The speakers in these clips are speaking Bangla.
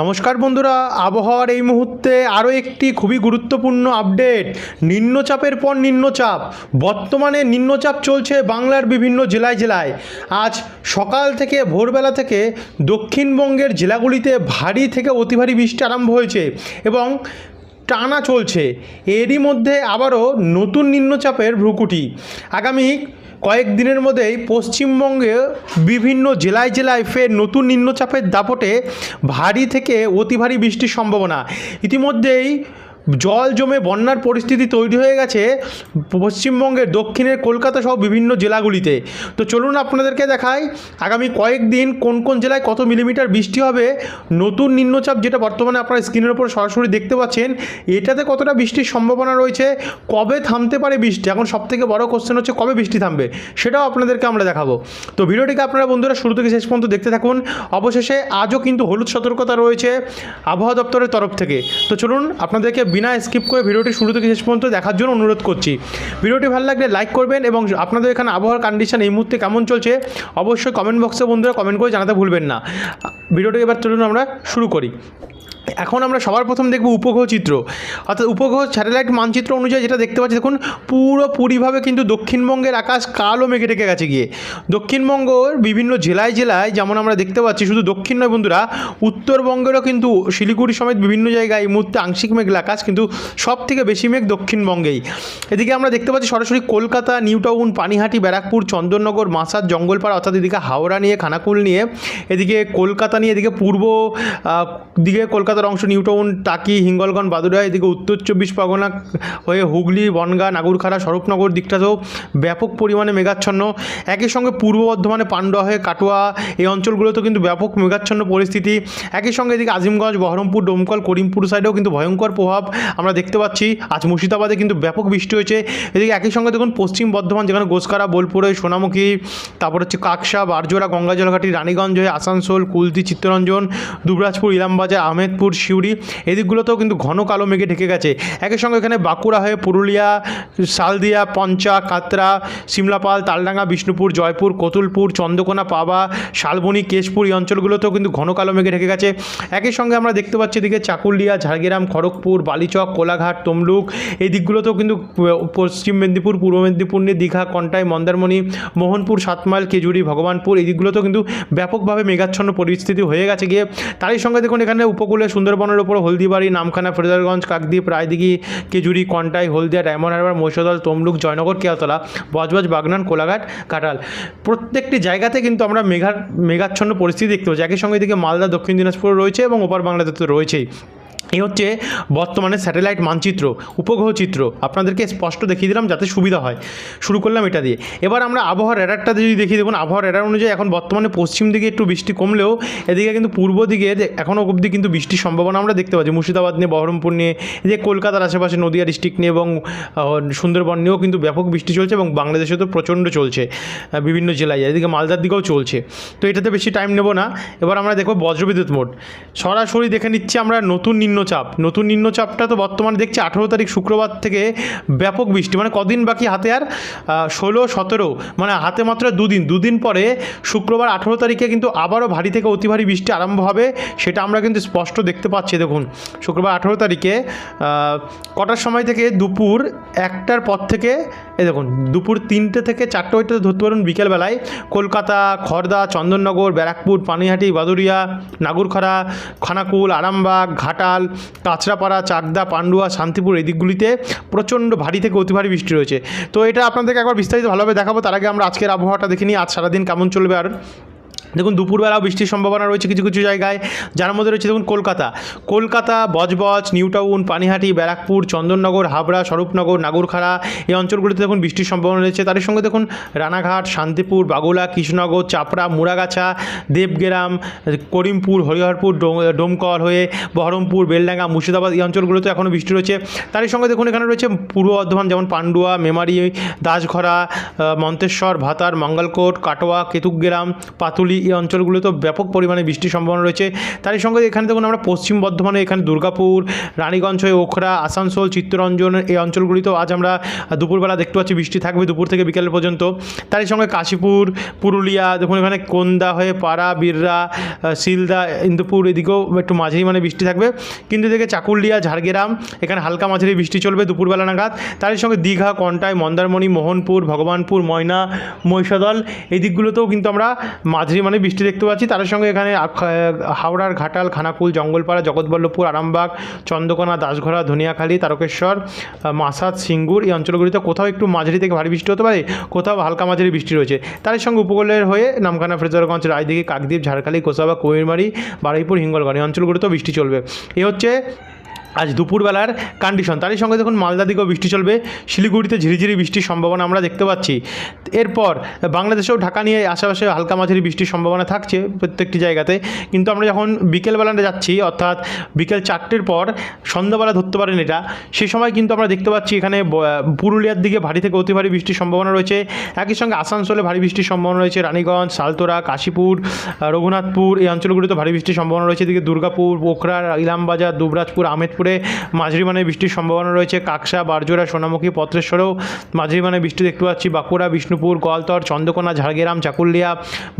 নমস্কার বন্ধুরা, আবহাওয়ার এই মুহূর্তে আরও একটি খুবই গুরুত্বপূর্ণ আপডেট। নিম্নচাপের পর নিম্নচাপ, বর্তমানে নিম্নচাপ চলছে বাংলার বিভিন্ন জেলায় জেলায়। আজ সকাল থেকে ভোরবেলা থেকে দক্ষিণবঙ্গের জেলাগুলিতে ভারী থেকে অতি ভারী বৃষ্টি আরম্ভ হয়েছে এবং টানা চলছে। এরই মধ্যে আবারও নতুন নিম্নচাপের ভ্রুকুটি। আগামী কয়েকদিনের মধ্যেই পশ্চিমবঙ্গে বিভিন্ন জেলায় জেলায় ফের নতুন নিম্নচাপের দাপটে ভারী থেকে অতি ভারী বৃষ্টির সম্ভাবনা। ইতিমধ্যেই জল জমে বন্যার পরিস্থিতি তৈরি হয়ে গেছে। পশ্চিমবঙ্গের দক্ষিণের কলকাতা সহ বিভিন্ন জেলাগুলিতে। তো চলুন আপনাদেরকে দেখাই, আগামী কয়েকদিন কোন কোন জেলায় কত মিলিমিটার বৃষ্টি হবে? নতুন নিম্নচাপ যেটা বর্তমানে আপনারা স্ক্রিনের উপর সরাসরি দেখতে পাচ্ছেন, এটাতে কতটা বৃষ্টির সম্ভাবনা রয়েছে? কবে থামতে পারে বৃষ্টি? এখন সবথেকে বড় কোশ্চেন হচ্ছে, কবে বৃষ্টি থামবে? সেটাও আপনাদেরকে আমরা দেখাবো। তো ভিডিওটিকে আপনারা বন্ধুরা শুরু থেকে শেষ পর্যন্ত দেখতে থাকুন। অবশেষে আজও কিন্তু হলুদ সতর্কতা রয়েছে আবহাওয়া দপ্তরের তরফ থেকে। তো চলুন আপনাদেরকে বিনা স্কিপ করে ভিডিওটি শুরু থেকে শেষ পর্যন্ত দেখার জন্য অনুরোধ করছি। ভিডিওটি ভালো লাগলে লাইক করবেন এবং আপনাদের এখানে আবহাওয়ার কন্ডিশন এই মুহূর্তে কেমন চলছে, অবশ্যই কমেন্ট বক্সে বন্ধুরা কমেন্ট করে জানাতে ভুলবেন না। ভিডিওটি এবার চলুন আমরা শুরু করি। এখন আমরা সবার প্রথম দেখব উপগ্রহ চিত্র। অর্থাৎ উপগ্রহ স্যাটেলাইট মানচিত্র অনুযায়ী যেটা দেখতে পাচ্ছি, দেখুন পুরোপুরিভাবে কিন্তু দক্ষিণবঙ্গের আকাশ কালো মেঘে ঢেকে গেছে গিয়ে। দক্ষিণবঙ্গের বিভিন্ন জেলায় জেলায় যেমন আমরা দেখতে পাচ্ছি, শুধু দক্ষিণ নয় বন্ধুরা, উত্তরবঙ্গেরও কিন্তু শিলিগুড়ি সমেত বিভিন্ন জায়গায় এই মুহূর্তে আংশিক মেঘলা আকাশ কিন্তু সব থেকে বেশি মেঘ দক্ষিণবঙ্গেই। এদিকে আমরা দেখতে পাচ্ছি সরাসরি কলকাতা, নিউ টাউন, পানিহাটি, ব্যারাকপুর, চন্দননগর মাসাদ জঙ্গলপাড়া অর্থাৎ এদিকে হাওড়া নিয়ে, খানাকুল নিয়ে, এদিকে কলকাতা নিয়ে, এদিকে পূর্ব দিকে কলকাতার অংশ নিউ টাউন, টাকি, হিঙ্গলগঞ্জ, বাদুড়া, এদিকে উত্তর চব্বিশ পরগনা হয়ে হুগলি, বনগাঁ, নাগুরখাড়া, স্বরূপনগর দিকটাতেও ব্যাপক পরিমাণে মেঘাচ্ছন্ন। একই সঙ্গে পূর্ব বর্ধমানে পান্ডুয়া হয়ে কাটোয়া, এই অঞ্চলগুলোতেও কিন্তু ব্যাপক মেঘাচ্ছন্ন পরিস্থিতি। একই সঙ্গে এদিকে আজিমগঞ্জ, বহরমপুর, ডোমকল, করিমপুর সাইডেও কিন্তু ভয়ঙ্কর প্রভাব। আমরা দেখতে পাচ্ছি, আজ মুর্শিদাবাদে কিন্তু ব্যাপক বৃষ্টি হয়েছে। এদিকে একই সঙ্গে দেখুন, পশ্চিম বর্ধমান, যেখানে গোসকারা, বোলপুরে, সোনামুখী, তারপর হচ্ছে কাকসা, বারজোড়া, গঙ্গাজলঘাটি, রানীগঞ্জ হয়ে আসানসোল কুলতি চিত্তরঞ্জন, দুবরাজপুর, ইলামবাজার, আহমেদপুর, সিউড়ি এদিকগুলোতেও কিন্তু ঘন কালো মেঘে ঢেকে গেছে। একই সঙ্গে এখানে বাঁকুড়া হয়ে পুরুলিয়া, শালদিয়া, পঞ্চা, কাতরা, সিমলাপাল, তালডাঙ্গা, বিষ্ণুপুর, জয়পুর, কতুলপুর, চন্দ্রকোনা, পাবা, শালবনি, কেশপুর, এই অঞ্চলগুলোতেও কিন্তু ঘন কালো মেঘে ঢেকে গেছে। একই সঙ্গে আমরা দেখতে পাচ্ছি এদিকে চাকুলিয়া, ঝাড়গ্রাম, খড়গপুর বালিচক কোলাঘাট, তমলুক, এই দিকগুলোতেও কিন্তু পশ্চিম মেদিনীপুর, পূর্ব মেদিনীপুর নিয়ে দীঘা, কন্টাই, মন্দারমণি, মোহনপুর, সাতমাইল কেজুরি ভগবানপুর, এই দিকগুলোতেও কিন্তু ব্যাপকভাবে মেঘাচ্ছন্ন পরিস্থিতি হয়ে গেছে। গিয়ে তারই সঙ্গে দেখুন এখানে উপকূলে সুন্দরবনের ওপর হলদিবাড়ি, নামখানা, ফেরদারগঞ্জ, কাকদ্বীপ, রায়দিঘি কেজুরি কন্টাই, হলদিয়া, ডায়মন্ড হারবার, মহিষাদল, তমলুক, জয়নগর কেয়াতলা বজবজ, বাগনান, কোলাঘাট কাটাল প্রত্যেকটি জায়গাতে কিন্তু আমরা মেঘার, মেঘাচ্ছন্ন পরিস্থিতি দেখতে পাচ্ছি। একই সঙ্গে এদিকে মালদা, দক্ষিণ দিনাজপুর রয়েছে এবং ওপার বাংলাদেশ তো রয়েছেই। এই হচ্ছে বর্তমানে স্যাটেলাইট মানচিত্র, উপগ্রহ চিত্র। আপনাদেরকে স্পষ্ট দেখিয়ে দিলাম যাতে সুবিধা হয়। শুরু করলাম এটা দিয়ে। এবার আমরা আবহাওয়ার র্যাডারটা যদি দেখিয়ে দেখুন, আবহাওয়ার র্যাডার অনুযায়ী এখন বর্তমানে পশ্চিম দিকে একটু বৃষ্টি কমলেও এদিকে কিন্তু পূর্ব দিকে এখনও অবধি কিন্তু বৃষ্টির সম্ভাবনা আমরা দেখতে পাচ্ছি। মুর্শিদাবাদ নিয়ে, বহরমপুর নিয়ে যে কলকাতার আশেপাশে নদিয়া ডিস্ট্রিক্ট নিয়ে এবং সুন্দরবন নিয়েও কিন্তু ব্যাপক বৃষ্টি চলছে এবং বাংলাদেশে তো প্রচণ্ড চলছে বিভিন্ন জেলায়। এদিকে মালদার দিকেও চলছে। তো এটাতে বেশি টাইম নেব না। এবার আমরা দেখব বজ্রবিদ্যুৎ মোড সরাসরি দেখে নিচ্ছি আমরা নতুন নিম্নচাপ। নতুন নিম্নচাপটা তো বর্তমানে দেখছি আঠেরো তারিখ শুক্রবার থেকে ব্যাপক বৃষ্টি। মানে কদিন বাকি হাতে আর ষোলো, সতেরো মানে হাতে মাত্র দুদিন। দুদিন পরে শুক্রবার আঠেরো তারিখে কিন্তু আবারও ভারী থেকে অতি ভারী বৃষ্টি আরম্ভ হবে, সেটা আমরা কিন্তু স্পষ্ট দেখতে পাচ্ছি। দেখুন, শুক্রবার আঠেরো তারিখে কটার সময় থেকে দুপুর একটার পর থেকে, এই দেখুন, দুপুর তিনটে থেকে চারটে হইতে ধরতে পারুন বিকেলবেলায়। কলকাতা খড়দা চন্দননগর, ব্যারাকপুর, পানিহাটি বাদুরিয়া নাগুরখরা খানাকুল, আরামবাগ, ঘাটাল কাঁচরাপাড়া, চাকদা, পান্ডুয়া, শান্তিপুর এই দিকগুলিতে প্রচণ্ড ভারী থেকে অতি ভারী বৃষ্টি রয়েছে। তো এটা আপনাদেরকে একবার বিস্তারিত ভালোভাবে দেখাবো। তার আগে আমরা আজকের আবহাওয়াটা দেখিনি আজ সারাদিন কেমন চলবে আর দেখুন, দুপুরবেলাও বৃষ্টির সম্ভাবনা রয়েছে কিছু কিছু জায়গায়। যার মধ্যে রয়েছে দেখুন, কলকাতা। কলকাতা, বজবজ নিউ টাউন পানিহাটি, ব্যারাকপুর, চন্দননগর, হাবড়া, স্বরূপনগর, নাগরখাড়া এই অঞ্চলগুলিতে দেখুন, বৃষ্টির সম্ভাবনা রয়েছে। তার সঙ্গে দেখুন, রানাঘাট, শান্তিপুর, বাগুলা, কৃষ্ণনগর, চাপড়া মুরাগাছা দেবগ্রাম, করিমপুর, হরিহরপুর ডোম- ডোমকল হয়ে বহরমপুর, বেলডাঙ্গা, মুর্শিদাবাদ এই অঞ্চলগুলোতে এখনও বৃষ্টি রয়েছে। তারই সঙ্গে দেখুন, এখানে রয়েছে পূর্ব বর্ধমান, যেমন পান্ডুয়া, মেমারি, দাসঘরা মন্তেশ্বর, ভাতার, মঙ্গলকোট, কাটোয়া, কেতুগ্রাম, পাতুলি এই অঞ্চলগুলোতেও ব্যাপক পরিমাণে বৃষ্টির সম্ভাবনা রয়েছে। তারই সঙ্গে এখানে দেখুন আমরা পশ্চিম বর্ধমানে এখানে দুর্গাপুর, রানীগঞ্জ হয়ে ওখরা, আসানসোল, চিত্তরঞ্জন এই অঞ্চলগুলিতেও আজ আমরা দুপুরবেলা দেখতে পাচ্ছি বৃষ্টি থাকবে দুপুর থেকে বিকেল পর্যন্ত। তারই সঙ্গে কাশীপুর, পুরুলিয়া, দেখুন এখানে কোন্দা হয়ে পাড়া, বিররা শিলদা, ইন্দুপুর এদিকেও একটু মাঝারি মানে বৃষ্টি থাকবে। কিন্তু এদিকে চাকুলিয়া, ঝাড়গ্রাম, এখানে হালকা মাঝারি বৃষ্টি চলবে দুপুরবেলা নাগাদ। তারই সঙ্গে দীঘা, কন্টাই, মন্দারমণি, মোহনপুর, ভগবানপুর, ময়না, মহিষাদল এই দিকগুলোতেও কিন্তু আমরা মাঝারি মানে বৃষ্টি দেখতে পাচ্ছি। তার সঙ্গে এখানে হাওড়ার ঘাটাল, খানাকুল, জঙ্গলপাড়া, জগৎবল্লভপুর, আরামবাগ, চন্দ্রকোনা দাসঘরা ধনিয়াখালী, তারকেশ্বর মাসাদ, সিঙ্গুর এই অঞ্চলগুলিতে কোথাও একটু মাঝারি থেকে ভারী বৃষ্টি হতে পারে, কোথাও হালকা মাঝারি বৃষ্টি রয়েছে। তার সঙ্গে উপকূলের হয়ে নামখানা, ফ্রেজারগঞ্জ, রায়দিঘি, কাকদ্বীপ, ঝাড়খালি, কোসাবা কুমিরমারি বারুইপুর, হিঙ্গলগড় এই অঞ্চলগুলিতেও বৃষ্টি চলবে। এই হচ্ছে আজ দুপুরবেলার কন্ডিশন তারই সঙ্গে দেখুন মালদা দিকেও বৃষ্টি চলবে। শিলিগুড়িতে ঝিরিঝিরি বৃষ্টির সম্ভাবনা আমরা দেখতে পাচ্ছি। এরপর বাংলাদেশেও ঢাকা নিয়ে আশেপাশে হালকা মাঝারি বৃষ্টির সম্ভাবনা থাকছে প্রত্যেকটি জায়গাতে। কিন্তু আমরা যখন বিকেলবেলাটা যাচ্ছি, অর্থাৎ বিকেল চারটের পর সন্ধ্যাবেলা ধরতে পারেন এটা সেই সময় কিন্তু আমরা দেখতে পাচ্ছি এখানে পুরুলিয়ার দিকে ভারী থেকে অতি ভারী বৃষ্টির সম্ভাবনা রয়েছে। একই সঙ্গে আসানসোলে ভারী বৃষ্টির সম্ভাবনা রয়েছে। রানীগঞ্জ, সালতোরা, কাশীপুর রঘুনাথপুর এই অঞ্চলগুলিতে ভারী বৃষ্টির সম্ভাবনা রয়েছে। এদিকে দুর্গাপুর, পোখরা, ইলামবাজার, দুবরাজপুর, আহমেদপুরে মাঝারি মানে বৃষ্টির সম্ভাবনা রয়েছে। কাকসা, বারজোড়া, সোনামুখী, পত্রেশ্বরেও মাঝারি মানে বৃষ্টি দেখতে পাচ্ছি। বাঁকুড়া, বিষ্ণুপুর, গোয়ালতর, চন্দ্রকোনা, ঝাড়গ্রাম, চাকুলিয়া,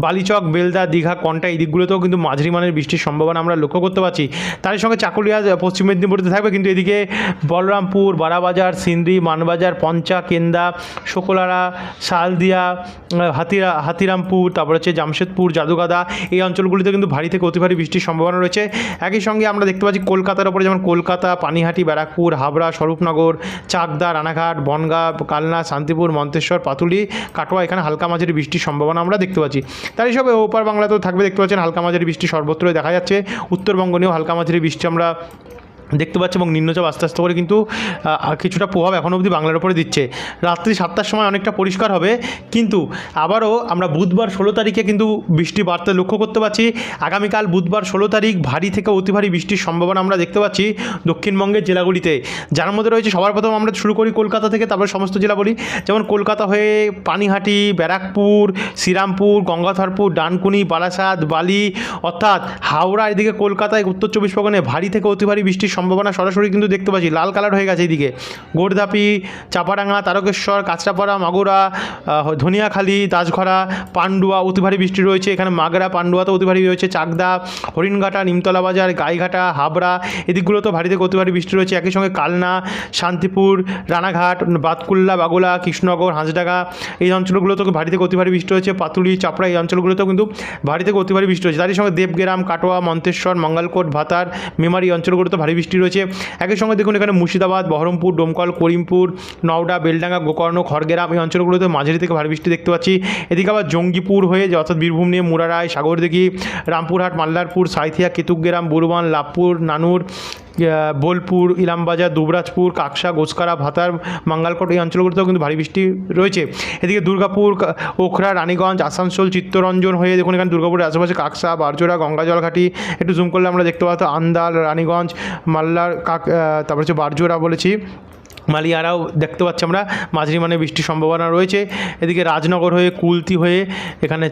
বালিচক, বেলদা, দীঘা কন্টা এই দিকগুলোতেও কিন্তু মাঝারি মানের বৃষ্টির সম্ভাবনা আমরা লক্ষ্য করতে পারছি। তার সঙ্গে চাকুলিয়া পশ্চিম মেদিনীপুরতে থাকবে কিন্তু এদিকে বলরামপুর, বারাবাজার সিন্দ্রি মানবাজার, পঞ্চা, কেন্দা, শোকলারা, শালদিয়া হাতিরা, হাতিরামপুর, তারপর হচ্ছে জামশেদপুর, জাদুগাদা, এই অঞ্চলগুলিতে কিন্তু ভারী থেকে অতি ভারী বৃষ্টির সম্ভাবনা রয়েছে। একই সঙ্গে আমরা দেখতে পাচ্ছি কলকাতার ওপরে যেমন কলকাতা পানিহাটি, ব্যারাকপুর, হাবড়া, স্বরূপনগর, চাকদা, রানাঘাট, বনগা, কালনা, শান্তিপুর, মন্তেশ্বর, পাতুলি, কাটোয়া, এখানে হালকা মাঝারি বৃষ্টির সম্ভাবনা আমরা দেখতে পাচ্ছি। তাই সব ওপার বাংলাতেও থাকবে, দেখতে পাচ্ছেন হালকা মাঝারি বৃষ্টি সর্বত্রই দেখা যাচ্ছে। উত্তরবঙ্গ নিয়েও হালকা মাঝারি বৃষ্টি আমরা দেখতে পাচ্ছি এবং নিম্নচাপ আস্তে আস্তে করে কিন্তু কিছুটা প্রভাব এখন অবধি বাংলার উপরে দিচ্ছে। রাত্রি সাতটার সময় অনেকটা পরিষ্কার হবে, কিন্তু আবারও আমরা বুধবার ষোলো তারিখে কিন্তু বৃষ্টি বাড়তে লক্ষ্য করতে পারছি। আগামীকাল বুধবার ষোলো তারিখ ভারী থেকে অতি ভারী বৃষ্টির সম্ভাবনা আমরা দেখতে পাচ্ছি দক্ষিণবঙ্গের জেলাগুলিতে। যার মধ্যে রয়েছে সবার প্রথম আমরা শুরু করি কলকাতা থেকে, তারপরে সমস্ত জেলা বলি। যেমন কলকাতা হয়ে পানিহাটি, ব্যারাকপুর, শ্রীরামপুর, গঙ্গাধরপুর, ডানকুনি, বারাসাত, বালি, অর্থাৎ হাওড়া, এদিকে কলকাতায় উত্তর চব্বিশ পরগনায় ভারী থেকে অতি ভারী বৃষ্টির সম্ভাবনা সরাসরি কিন্তু দেখতে পাচ্ছি। লাল কালার হয়ে গেছে এইদিকে। গোড়ধাপি চাপাডাঙ্গা, তারকেশ্বর, কাঁচরাপাড়া, মাগুরা ধনিয়াখালী দাসঘরা পান্ডুয়া অতি ভারী বৃষ্টি রয়েছে। এখানে মাগরা পান্ডুয়াতে অতি ভারী রয়েছে চাকদা, হরিণঘাটা, নিমতলা বাজার, গাইঘাটা, হাবড়া এদিকগুলোতেও ভারী থেকে অতি ভারী বৃষ্টি রয়েছে। একই সঙ্গে কালনা, শান্তিপুর, রানাঘাট, বাতকুল্লা, বাগুলা, কৃষ্ণনগর, হাঁসডাঙ্গা, এই অঞ্চলগুলোতেও ভারী থেকে অতি ভারী বৃষ্টি রয়েছে পাতুলি, চাপড়া, এই অঞ্চলগুলোতেও কিন্তু ভারী থেকে অতি ভারী বৃষ্টি রয়েছে তারই সঙ্গে দেবগ্রাম, কাটোয়া, মন্তেশ্বর, মঙ্গলকোট, ভাতার, মেমারি অঞ্চলগুলোতে ভারী রয়েছে। একই সঙ্গে দেখুন এখানে মুর্শিদাবাদ, বহরমপুর, ডোমকল, করিমপুর, নওডা, বেলডাঙ্গা, গোকর্ণ, খড়গেরাম এই অঞ্চলগুলোতে মাঝারি থেকে ভারী বৃষ্টি দেখতে পাচ্ছি। এদিকে আবার জঙ্গিপুর হয়ে অর্থাৎ বীরভূম নিয়ে মুরারায় সাগরদিঘি, রামপুরহাট মাল্লারপুর সাঁইথিয়া কেতুগ্রাম বুরবান লাভপুর, নানুর বোলপুর, ইলামবাজার, দুবরাজপুর, কাকসা, গোসকারা, ভাতার, মাঙ্গালকোট এই অঞ্চলগুলোতেও কিন্তু ভারী বৃষ্টি রয়েছে। এদিকে দুর্গাপুর ওখরা, রানীগঞ্জ, আসানসোল, চিত্তরঞ্জন হয়ে দেখুন এখানে দুর্গাপুরের আশেপাশে কাকসা, বারজোড়া, গঙ্গাজলঘাটি। একটু জুম করলে আমরা দেখতে পাবো আন্দাল, রানীগঞ্জ মাল্লার কাক তারপর হচ্ছে বারজোড়া বলেছি। মালিয়ারাও দেখতে পাচ্ছি আমরা। মাঝারি মানে বৃষ্টির সম্ভাবনা রয়েছে। এদিকে রাজনগর হয়ে, কুলতি হয়ে, এখানে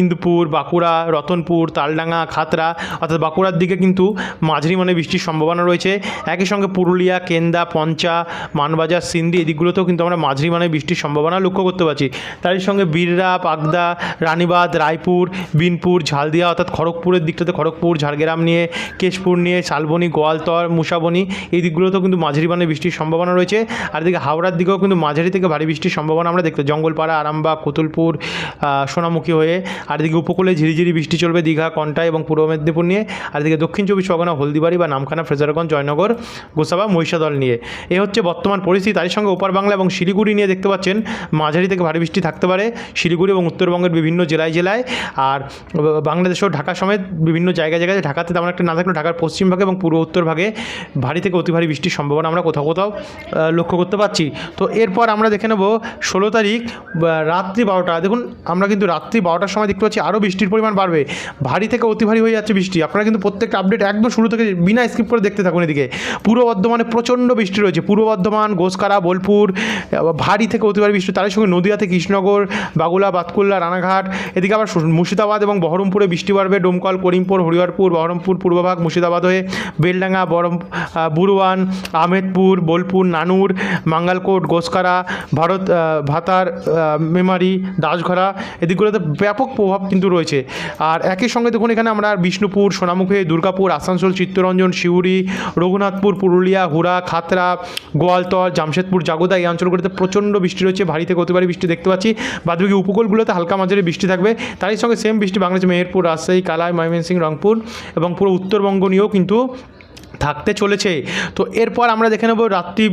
ইন্দুপুর, বাঁকুড়া, রতনপুর, তালডাঙ্গা খাতরা অর্থাৎ বাঁকুড়ার দিকে কিন্তু মাঝারি মানে বৃষ্টির সম্ভাবনা রয়েছে। একই সঙ্গে পুরুলিয়া, কেন্দা, পঞ্চা, মানবাজার, সিন্দি এদিকগুলোতেও কিন্তু আমরা মাঝারি মানে বৃষ্টির সম্ভাবনা লক্ষ্য করতে পারছি। তারই সঙ্গে বীররা পাকদা রানীবাদ রায়পুর, বিনপুর, ঝালদিয়া, অর্থাৎ খড়গপুরের দিকটাতে খড়গপুর, ঝাড়গ্রাম নিয়ে, কেশপুর নিয়ে, শালবনি, গোয়ালতর, মুসাবনি, এই দিকগুলোতেও কিন্তু মাঝারি মানে বৃষ্টির সম্ভাবনা রয়েছে। আর এদিকে হাওড়ার দিকেও কিন্তু মাঝারি থেকে ভারী বৃষ্টির সম্ভাবনা আমরা দেখতে জঙ্গলপাড়া, আরামবাগ কুতুলপুর সোনামুখী হয়ে। আর এদিকে উপকূলে ঝিরিঝিরি বৃষ্টি চলবে দীঘা, কন্টা এবং পূর্ব মেদিনীপুর নিয়ে। আর এদিকে দক্ষিণ চব্বিশ পরগনা, হলদিবাড়ি বা নামখানা, ফ্রেজারগঞ্জ, জয়নগর, গোসাবা, মহিষাদল নিয়ে। এ হচ্ছে বর্তমান পরিস্থিতি। তার সঙ্গে ওপার বাংলা এবং শিলিগুড়ি নিয়ে দেখতে পাচ্ছেন, মাঝারি থেকে ভারী বৃষ্টি থাকতে পারে। শিলিগুড়ি এবং উত্তরবঙ্গের বিভিন্ন জেলায় জেলায়। আর বাংলাদেশেও ঢাকা সমেত বিভিন্ন জায়গায় জায়গায় ঢাকাতে তেমন একটা না থাকলেও ঢাকার পশ্চিম ভাগে এবং পূর্ব উত্তর ভাগে ভারী থেকে অতি ভারী বৃষ্টির সম্ভাবনা আমরা কোথাও কোথাও লক্ষ্য করতে পারছি। তো এরপর আমরা দেখে নেব ষোলো তারিখ রাত্রি বারোটা। দেখুন আমরা কিন্তু রাত্রি বারোটার সময় দেখতে পাচ্ছি আরও বৃষ্টির পরিমাণ বাড়বে। ভারী থেকে অতি ভারী হয়ে যাচ্ছে বৃষ্টি। আপনারা কিন্তু প্রত্যেকটা আপডেট একদম শুরু থেকে বিনা স্কিপ করে দেখতে থাকুন এদিকে। পূর্ব বর্ধমানে প্রচণ্ড বৃষ্টি রয়েছে। পূর্ব বর্ধমান গোসকারা বোলপুর ভারী থেকে অতি ভারী বৃষ্টি। তার সঙ্গে নদিয়াতে কৃষ্ণনগর বাগুলা বাতকুল্লা রানাঘাট এদিকে আবার মুর্শিদাবাদ এবং বহরমপুরে বৃষ্টি বাড়বে। ডোমকল করিমপুর হরিহরপুর বহরমপুর পূর্বভাগ মুর্শিদাবাদ হয়ে বেলডাঙ্গা বরম আহ, বুরুয়ান আহমেদপুর বোলপুর নানুর মাঙ্গালকোট, গোসকারা, ভারত ভাতার মেমারি দাসঘরা এদিকগুলোতে ব্যাপক প্রভাব কিন্তু রয়েছে। আর একই সঙ্গে দেখুন এখানে আমরা বিষ্ণুপুর, সোনামুখী, দুর্গাপুর, আসানসোল, চিত্তরঞ্জন শিউরি রঘুনাথপুর, পুরুলিয়া, হুড়া, খাতরা গোয়ালতর জামশেদপুর, জাগোদা এই অঞ্চলগুলোতে প্রচণ্ড বৃষ্টি রয়েছে। ভারী থেকে অতিবারী বৃষ্টি দেখতে পাচ্ছি। বাদবাকি উপকূলগুলোতে হালকা মাঝারি বৃষ্টি থাকবে। তারই সঙ্গে সেম বৃষ্টি বাংলাদেশ মেহেরপুর, রাজশাহী, কালাই, ময়মনসিংহ, রংপুর এবং পুরো উত্তরবঙ্গ নিয়েও কিন্তু থাকতে চলেছে। তো এরপর আমরা দেখে নেব রাত্রি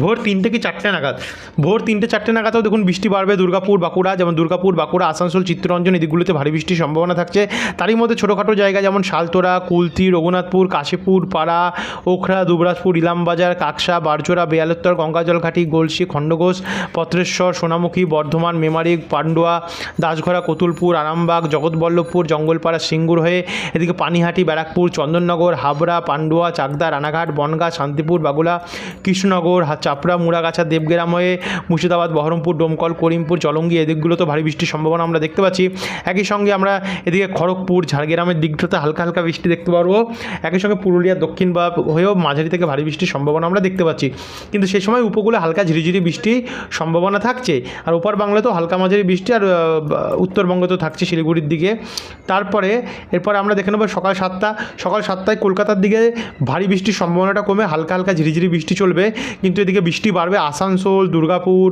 ভোর তিনটে কি চারটে নাগাদ? ভোর তিনটে চারটে নাগাদও দেখুন বৃষ্টি বাড়বে দুর্গাপুর, বাঁকুড়া। যেমন দুর্গাপুর, বাঁকুড়া, আসানসোল, চিত্তরঞ্জন এদিকগুলোতে ভারী বৃষ্টির সম্ভাবনা থাকছে। তারই মধ্যে ছোটোখাটো জায়গা যেমন শালতোরা কুলতি রঘুনাথপুর, কাশীপুর, পাড়া, ওখরা, দুবরাজপুর, ইলামবাজার, কাকসা, বারচোরা, বেয়ালোত্তর, গঙ্গাজলঘাটি, গলসি, খণ্ডঘোষ, পত্রেশ্বর, সোনামুখী, বর্ধমান, মেমারি, পান্ডুয়া দাসঘরা কতুলপুর, আরামবাগ, জগৎবল্লভপুর, জঙ্গলপাড়া, সিঙ্গুর হয়ে এদিকে পানিহাটি, ব্যারাকপুর, চন্দননগর, হাবড়া, পান্ডুয়া, চাকদা রানাঘাট, বনগাঁ, শান্তিপুর, বাগুলা, কৃষ্ণনগর চাপড়া, মুড়াগাছা, দেবগ্রাম হয়ে মুর্শিদাবাদ, বহরমপুর, ডোমকল, করিমপুর, জলঙ্গি এদিকগুলো তো ভারী বৃষ্টির সম্ভাবনা আমরা দেখতে পাচ্ছি। একই সঙ্গে আমরা এদিকে খড়গপুর, ঝাড়গ্রামের দিকটাতে হালকা হালকা বৃষ্টি দেখতে পারব। একই সঙ্গে পুরুলিয়ার দক্ষিণ বা হয়েও মাঝারি থেকে ভারী বৃষ্টির সম্ভাবনা আমরা দেখতে পাচ্ছি। কিন্তু সেই সময় উপকূলে হালকা ঝিরিঝিরি বৃষ্টি সম্ভাবনা থাকছে। আর ওপার বাংলাতেও হালকা মাঝারি বৃষ্টি আর উত্তরবঙ্গ তো থাকছে শিলিগুড়ির দিকে। তারপরে, এরপর আমরা দেখে নেব সকাল সাতটা, সকাল সাতটায় কলকাতার দিকে ভারী বৃষ্টির সম্ভাবনাটা কমে, হালকা হালকা ঝিরিঝিরি বৃষ্টি চলবে। কিন্তু এদিকে বৃষ্টি বাড়বে আসানসোল, দুর্গাপুর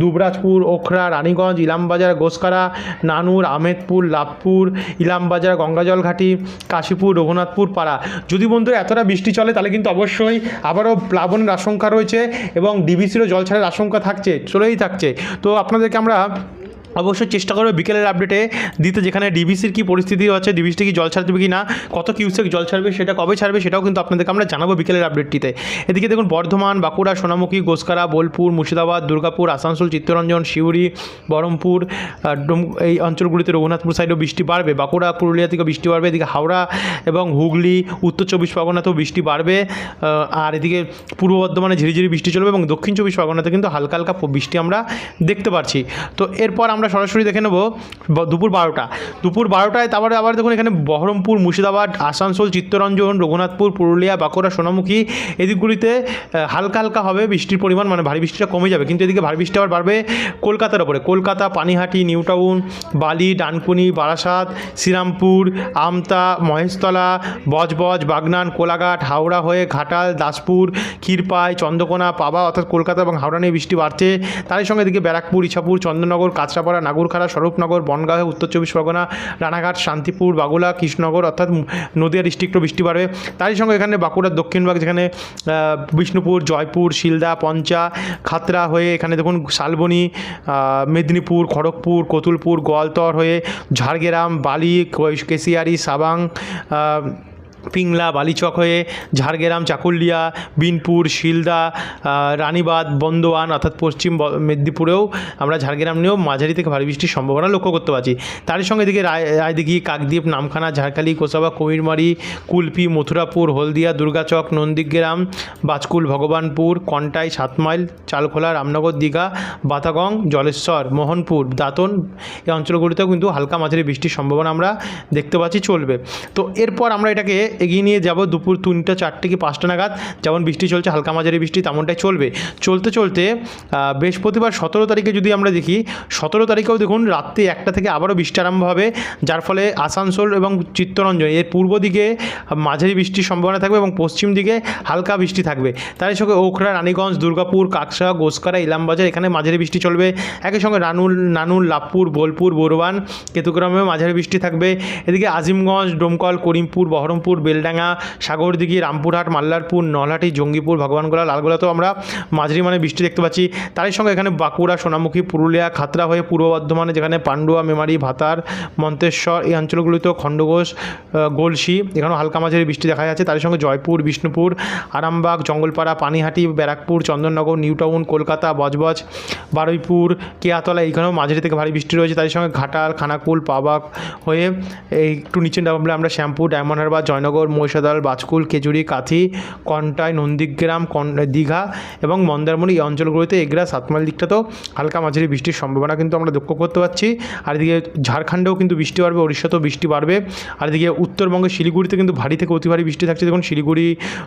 দুবরাজপুর, ওখরা, রানীগঞ্জ, ইলামবাজার গোসকারা নানুর, আহমেদপুর, লাভপুর, ইলামবাজার গঙ্গাজল ঘাটি কাশীপুর, রঘুনাথপুর পাড়া। যদি বন্ধুরা এতটা বৃষ্টি চলে, তাহলে কিন্তু অবশ্যই আবারও প্লাবনের আশঙ্কা রয়েছে এবং ডিবিসিরও জল ছাড়ার আশঙ্কা থাকছে, চলেই থাকছে। তো আপনাদেরকে আমরা অবশ্যই চেষ্টা করবে বিকেলের আপডেটে দিতে, যেখানে ডিবিসির কী পরিস্থিতি আছে ডিবিসি কি জল ছাড়বে কি না কত কিউসেক জল ছাড়বে, সেটা কবে ছাড়বে, সেটাও কিন্তু আপনাদেরকে আমরা জানাব বিকেলের আপডেটটিতে এদিকে দেখুন, বর্ধমান, বাঁকুড়া, সোনামুখী গোসকারা বোলপুর, মুর্শিদাবাদ, দুর্গাপুর, আসানসোল, চিত্তরঞ্জন শিউরি বহরমপুর এই অঞ্চলগুলিতে রঘুনাথপুর সাইডেও বৃষ্টি বাড়বে। বাঁকুড়া, পুরুলিয়া থেকে বৃষ্টি বাড়বে। এদিকে হাওড়া এবং হুগলি, উত্তর চব্বিশ পরগনাতেও বৃষ্টি বাড়বে। আর এদিকে পূর্ব বর্ধমানে ঝিরিঝিরি বৃষ্টি চলবে এবং দক্ষিণ চব্বিশ পরগনাতে কিন্তু হালকা হালকা বৃষ্টি আমরা দেখতে পাচ্ছি তো এরপর আমরা সরাসরি দেখে নেব দুপুর বারোটা। দুপুর বারোটায় তারপরে আবার দেখুন এখানে বহরমপুর, মুর্শিদাবাদ, আসানসোল, চিত্তরঞ্জন, রঘুনাথপুর, পুরুলিয়া, বাঁকুড়া, সোনামুখী এদিকগুলিতে হালকা হালকা হবে বৃষ্টির পরিমাণ মানে ভারী বৃষ্টিটা কমে যাবে। কিন্তু এদিকে ভারী বৃষ্টি আবার বাড়বে কলকাতার ওপরে। কলকাতা, পানিহাটি, নিউ টাউন, বালি, ডানকুনি, বারাসাত, শ্রীরামপুর, আমতা, মহেশতলা, বজবজ, বাগনান, কোলাঘাট, হাওড়া হয়ে ঘাটাল, দাসপুর, ক্ষীরপাই, চন্দ্রকোনা, পাবা অর্থাৎ কলকাতা এবং হাওড়া নিয়ে বৃষ্টি বাড়ছে। তারই সঙ্গে এদিকে ব্যারাকপুর, ইছাপুর চন্দননগর কাঁচরাপাড়া নাগরখাড়া, স্বরূপনগর, বনগাঁ, উত্তর চব্বিশ পরগনা, রানাঘাট, শান্তিপুর, বাগুলা, কৃষ্ণনগর অর্থাৎ নদিয়া ডিস্ট্রিক্টও বৃষ্টি বাড়বে। তারই সঙ্গে এখানে বাঁকুড়ার দক্ষিণভাগ যেখানে বিষ্ণুপুর, জয়পুর, শিলদা, পঞ্চা খাতরা হয়ে এখানে দেখুন শালবনি মেদিনীপুর, খড়গপুর, কতুলপুর, গোয়ালতর হয়ে ঝাড়গ্রাম, বালি কেশিয়ারি, সাবাং পিংলা, বালিচক হয়ে ঝাড়গ্রাম, চাকুলিয়া, বিনপুর, শিলদা রানীবাদ বন্দোয়ান অর্থাৎ পশ্চিম মেদিনীপুরেও আমরা ঝাড়গ্রাম নিয়েও মাঝারি থেকে ভারী বৃষ্টির সম্ভাবনা লক্ষ্য করতে পারছি। তারই সঙ্গে এদিকে রায় রায়দিঘি, কাকদ্বীপ, নামখানা, ঝাড়খালি কোসাবা কুমিরমারি কুলপি, মথুরাপুর, হলদিয়া, দুর্গাচক, নন্দীগ্রাম, বাজকুল, ভগবানপুর, কন্টাই, সাতমাইল, চালখোলা, রামনগর, দীঘা বাতাগং জলেশ্বর, মোহনপুর, দাঁতন এই অঞ্চলগুলিতেও কিন্তু হালকা মাঝারি বৃষ্টির সম্ভাবনা আমরা দেখতে পাচ্ছি চলবে। তো এরপর আমরা এটাকে এগিয়ে নিয়ে যাব দুপুর তিনটা, চারটে কি পাঁচটা নাগাদ। যেমন বৃষ্টি চলছে, হালকা মাঝারি বৃষ্টি, তেমনটাই চলবে। চলতে চলতে বৃহস্পতিবার সতেরো তারিখে যদি আমরা দেখি, সতেরো তারিখেও দেখুন রাত্রি একটা থেকে আবারও বৃষ্টি আরম্ভ হবে, যার ফলে আসানসোল এবং চিত্তরঞ্জন, এর পূর্ব দিকে মাঝারি বৃষ্টির সম্ভাবনা থাকবে এবং পশ্চিম দিকে হালকা বৃষ্টি থাকবে। তার সঙ্গে ওখরা, রানীগঞ্জ, দুর্গাপুর কাকসা গোসকারা, ইলামবাজার, এখানে মাঝারি বৃষ্টি চলবে। একই সঙ্গে রানুল, নানুল লাভপুর বোলপুর বোরবান কেতুগ্রামে মাঝারি বৃষ্টি থাকবে। এদিকে আজিমগঞ্জ, ডোমকল, করিমপুর, বহরমপুর বেলডাঙ্গা, সাগরদিঘি, রামপুরহাট, মাল্লারপুর, নলহাটি, জঙ্গিপুর, ভগবানগোলা, লালগোলাতেও আমরা মাঝারি মানে বৃষ্টি দেখতে পাচ্ছি। তারই সঙ্গে এখানে বাঁকুড়া, সোনামুখী, পুরুলিয়া খাতরা হয়ে পূর্ব বর্ধমানে যেখানে পান্ডুয়া, মেমারি, ভাতার, মন্তেশ্বর এই অঞ্চলগুলিতেও খণ্ডঘোষ গলসি, এখানেও হালকা মাঝারি বৃষ্টি দেখা যাচ্ছে। তার সঙ্গে জয়পুর, বিষ্ণুপুর, আরামবাগ, জঙ্গলপাড়া, পানিহাটি, ব্যারাকপুর, চন্দননগর, নিউটাউন, কলকাতা, বজবজ, বারুইপুর, কেয়াতলা, এইখানেও মাঝারি থেকে ভারী বৃষ্টি রয়েছে। তার সঙ্গে ঘাটাল, খানাকুল, পাবাক হয়ে এই একটু নিচে আমরা শ্যামপুর, ডায়মন্ড হারবার, জয়নগর মহিষাদল, বাজকুল, খেজুরি, কাথি, কন্টাই, নন্দীগ্রাম দীঘা এবং মন্দারমণি এই অঞ্চলগুলিতে এগরা সাতমাইল দিকটাতেও হালকা মাঝারি বৃষ্টির সম্ভাবনা কিন্তু আমরা লক্ষ্য করতে পারছি। আর এদিকে ঝাড়খণ্ডেও কিন্তু বৃষ্টি বাড়বে উড়িষ্যাতেও বৃষ্টি বাড়বে। আর এদিকে উত্তরবঙ্গের শিলিগুড়িতে কিন্তু ভারী থেকে অতি ভারী বৃষ্টি থাকছে। দেখুন, শিলিগুড়ি,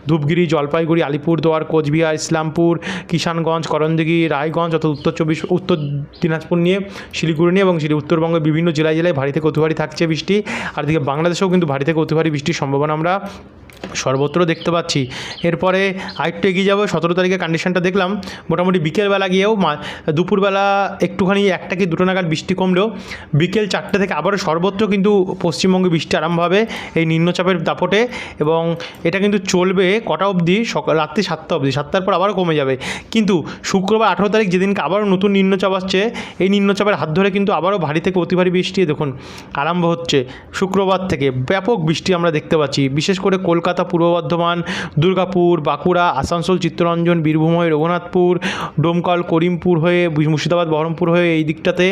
ধূপগিরি, জলপাইগুড়ি, আলিপুরদুয়ার, কোচবিহার, ইসলামপুর, কিষানগঞ্জ, করণদিঘি, রায়গঞ্জ অর্থাৎ উত্তর চব্বিশ, উত্তর দিনাজপুর নিয়ে, শিলিগুড়ি নিয়ে এবং উত্তরবঙ্গের বিভিন্ন জেলায় জেলায় ভারী থেকে অতি ভারী থাকছে বৃষ্টি। আর এদিকে বাংলাদেশেও কিন্তু ভারী থেকে অতি ভারী বৃষ্টির সম্ভাবনা আমরা সর্বত্র দেখতে পাচ্ছি। এরপরে আরেকটু এগিয়ে যাব, সতেরো তারিখে কন্ডিশনটা দেখলাম। মোটামুটি বিকেলবেলা গিয়েও দুপুরবেলা একটুখানি একটা কি দুটো নাগাদ বৃষ্টি কমলেও বিকেল চারটে থেকে আবারও সর্বত্র কিন্তু পশ্চিমবঙ্গে বৃষ্টি আরম্ভ হবে এই নিম্নচাপের দাপটে এবং এটা কিন্তু চলবে কটা অবধি? সকাল রাত্রি সাতটা অবধি। সাতটার পর আবারও কমে যাবে। কিন্তু শুক্রবার আঠেরো তারিখ যেদিনকে আবারও নতুন নিম্নচাপ আসছে, এই নিম্নচাপের হাত ধরে কিন্তু আবারও ভারী থেকে অতি ভারী বৃষ্টি দেখুন, আরম্ভ হচ্ছে শুক্রবার থেকে। ব্যাপক বৃষ্টি আমরা দেখতে পাচ্ছি। বিশেষ করে কলকাতা পূর্ব বর্ধমান, দুর্গাপুর, বাঁকুড়া, আসানসোল, চিত্তরঞ্জন বীরভূম হয়ে রঘুনাথপুর, ডোমকল, করিমপুর হয়ে মুর্শিদাবাদ, বহরমপুর হয়ে এই দিকটাতে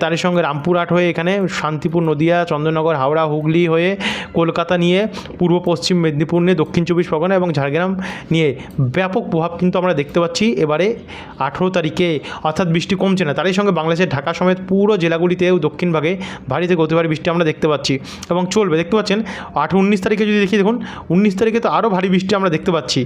তার সঙ্গে রামপুরহাট হয়ে এখানে শান্তিপুর, নদিয়া চন্দননগর হাওড়া, হুগলি হয়ে কলকাতা নিয়ে পূর্ব, পশ্চিম মেদিনীপুর নিয়ে দক্ষিণ চব্বিশ পরগনা এবং ঝাড়গ্রাম নিয়ে ব্যাপক প্রভাব কিন্তু আমরা দেখতে পাচ্ছি এবারে আঠেরো তারিখে। অর্থাৎ বৃষ্টি কমছে না, তারই সঙ্গে বাংলাদেশের ঢাকা সমেত পুরো জেলাগুলিতেও দক্ষিণ ভাগে ভারী থেকে অতি ভারী বৃষ্টি আমরা দেখতে পাচ্ছি এবং চলবে। দেখতে পাচ্ছেন আঠেরো উনিশ তারিখে যদি দেখি, দেখুন উনিশ তারিখে তো আরও ভারী বৃষ্টি আমরা দেখতে পাচ্ছি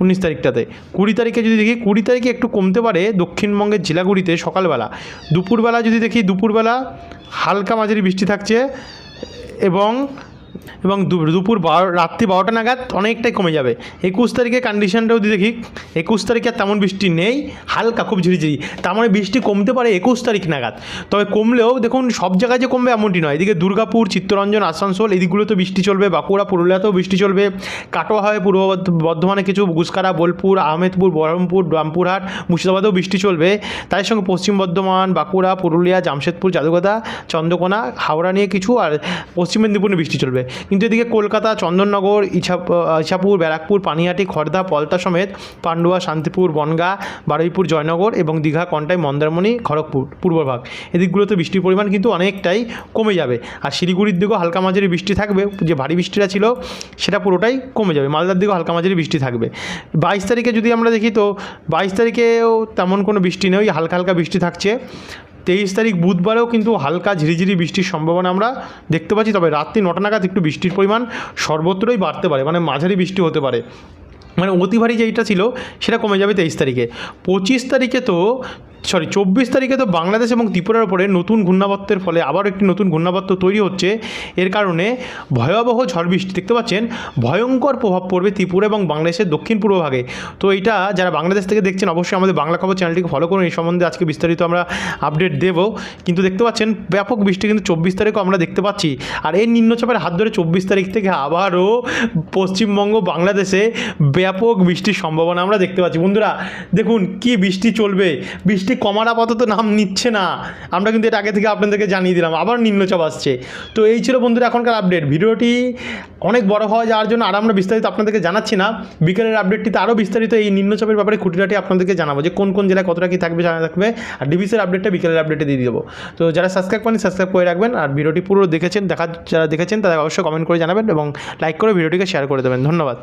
উনিশ তারিখটাতে। কুড়ি তারিখে যদি দেখি, কুড়ি তারিখে একটু কমতে পারে দক্ষিণবঙ্গের জেলাগুলিতে সকালবেলা। দুপুরবেলা যদি দেখি, দুপুরবেলা হালকা মাঝারি বৃষ্টি থাকছে এবং এবং দুপুর বারো, রাত্রি বারোটা নাগাদ অনেকটাই কমে যাবে। একুশ তারিখে কন্ডিশনটাও যদি দেখি, একুশ তারিখে আর তেমন বৃষ্টি নেই, হালকা খুব ঝিরিঝিরি। তার মানে বৃষ্টি কমতে পারে একুশ তারিখ নাগাদ। তবে কমলেও দেখুন, সব জায়গায় যে কমবে এমনটি নয়। এদিকে দুর্গাপুর, চিত্তরঞ্জন, আসানসোল এদিকগুলোতে বৃষ্টি চলবে। বাঁকুড়া, পুরুলিয়াতেও বৃষ্টি চলবে। কাটোয়া হয় পূর্ব বর্ধমানে কিছু গুসকারা, বোলপুর, আহমেদপুর, বহরমপুর, রামপুরহাট, মুর্শিদাবাদেও বৃষ্টি চলবে। তার সঙ্গে পশ্চিম বর্ধমান, বাঁকুড়া, পুরুলিয়া, জামশেদপুর, জাদুঘাটা, চন্দ্রকোনা, হাওড়া নিয়ে কিছু, আর পশ্চিম মেদিনীপুরে বৃষ্টি চলবে। কিন্তু এদিকে কলকাতা, চন্দননগর ইছাপ ইছাপুর, ব্যারাকপুর, পানিহাটি খড়দা পলতা সমেত পান্ডুয়া, শান্তিপুর, বনগা, বারুইপুর, জয়নগর এবং দীঘা, কন্টাই, মন্দারমণি, খড়গপুর, পূর্বভাগ। এদিকগুলোতে বৃষ্টির পরিমাণ কিন্তু অনেকটাই কমে যাবে। আর শিলিগুড়ির দিকেও হালকা মাঝারি বৃষ্টি থাকবে। যে ভারী বৃষ্টিটা ছিল, সেটা পুরোটাই কমে যাবে। মালদার দিকেও হালকা মাঝারি বৃষ্টি থাকবে। বাইশ তারিখে যদি আমরা দেখি, তো বাইশ তারিখেও তেমন কোনো বৃষ্টি নেই। হালকা হালকা বৃষ্টি থাকছে। তেইশ তারিখ বুধবারেও কিন্তু হালকা ঝিরিঝিরি বৃষ্টির সম্ভাবনা আমরা দেখতে পাচ্ছি, তবে রাত্রি নটা নাগাদ একটু বৃষ্টির পরিমাণ সর্বত্রই বাড়তে পারে মানে মাঝারি বৃষ্টি হতে পারে। মানে অতি ভারী যেইটা ছিল, সেটা কমে যাবে তেইশ তারিখে। পঁচিশ তারিখে তো সরি চব্বিশ তারিখে তো বাংলাদেশ এবং ত্রিপুরার উপরে নতুন ঘূর্ণাবর্তের ফলে আবার একটি নতুন ঘূর্ণাবর্ত তৈরি হচ্ছে। এর কারণে ভয়াবহ ঝড় বৃষ্টি, দেখতে পাচ্ছেন? ভয়ঙ্কর প্রভাব পড়বে ত্রিপুরা এবং বাংলাদেশের দক্ষিণ পূর্ব ভাগে। তো এইটা যারা বাংলাদেশ থেকে দেখছেন, অবশ্যই আমাদের বাংলা খবর চ্যানেলটিকে ফলো করুন। এই সম্বন্ধে আজকে বিস্তারিত আমরা আপডেট দেব। কিন্তু দেখতে পাচ্ছেন, ব্যাপক বৃষ্টি কিন্তু চব্বিশ তারিখও আমরা দেখতে পাচ্ছি। আর এই নিম্নচাপের হাত ধরে চব্বিশ তারিখ থেকে আবারও পশ্চিমবঙ্গ, বাংলাদেশে ব্যাপক বৃষ্টির সম্ভাবনা আমরা দেখতে পাচ্ছি। বন্ধুরা, দেখুন কি বৃষ্টি চলবে। বৃষ্টি কমার আপাতত নাম নিচ্ছে না। আমরা কিন্তু এটা আগে থেকে আপনাদেরকে জানিয়ে দিলাম, আবার নিম্নচাপ আসছে। তো এই ছিল বন্ধুরা এখনকার আপডেট ভিডিওটি অনেক বড় হওয়া যাওয়ার জন্য আর আমরা বিস্তারিত আপনাদেরকে জানাচ্ছি না। বিকেলের আপডেটটিতে আরও বিস্তারিত এই নিম্নচাপের ব্যাপারে খুঁটিনাটি আপনাদেরকে জানাব যে কোন কোন জেলায় কতটা কী থাকবে, জানা থাকবে। আর ডিভিসের আপডেটটা বিকেলের আপডেটে দিয়ে দেবো। তো যারা সাবস্ক্রাইব করেন সাবস্ক্রাইব করে রাখবেন। আর ভিডিওটি পুরো দেখেছেন, দেখা যারা দেখেছেন, তারা অবশ্যই কমেন্ট করে জানাবেন এবং লাইক করে ভিডিওটিকে শেয়ার করে দেবেন। ধন্যবাদ।